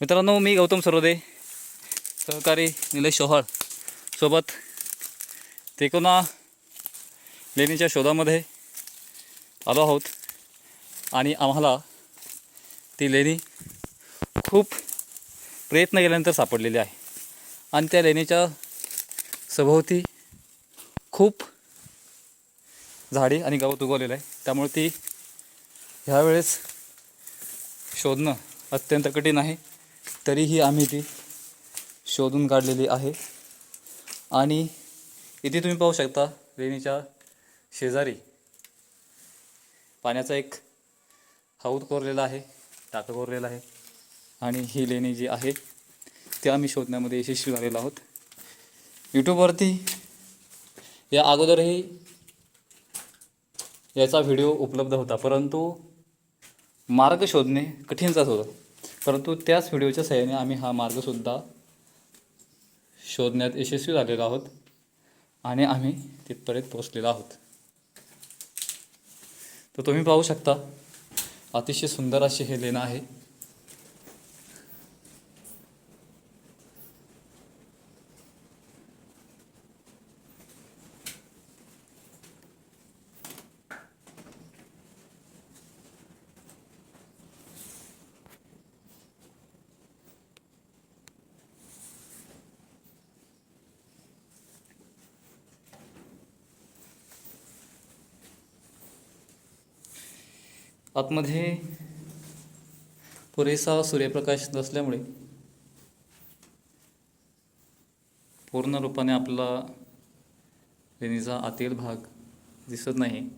मित्रांनो मी गौतम सरोदे सहकारी निलेश चोहाळ सोबत तेकोना लेणीच्या शोधामध्ये आलो आहोत. आणि आम्हाला ती लेणी खूप प्रयत्न केल्यानंतर सापडलेली आहे. आणि त्या लेणीच्या सभोवती खूप झाडी आणि गवत उगवलेलं आहे. त्यामुळे ती ह्यावेळेस शोधणं अत्यंत कठीण आहे. तरीही आम्ही ती शोधून काढलेली आहे. आणि इथे तुम्ही पाहू शकता लेणीच्या शेजारी पाण्याचा एक हौद कोरलेला आहे टाकं कोरलेलं आहे. आणि ही लेणी जी आहे ती आम्ही शोधण्यामध्ये यशस्वी झालेलो आहोत. यूट्यूबवरती या अगोदरही याचा व्हिडिओ उपलब्ध होता परंतु मार्ग शोधणे कठीणचाच होतं. परंतु त्याच व्हिडिओच्या सहाय्याने आम्ही हा मार्गसुद्धा शोधण्यात यशस्वी झालेलो आहोत आणि आम्ही तिथपर्यंत पोचलेलो आहोत. तर तुम्ही पाहू शकता अतिशय सुंदर अशी हे लेणं आहे. आतमध्ये पुरेसा सूर्यप्रकाश नसल्यामुळे पूर्ण रूपाने आपला लेणीचा आतील भाग दिसत नाही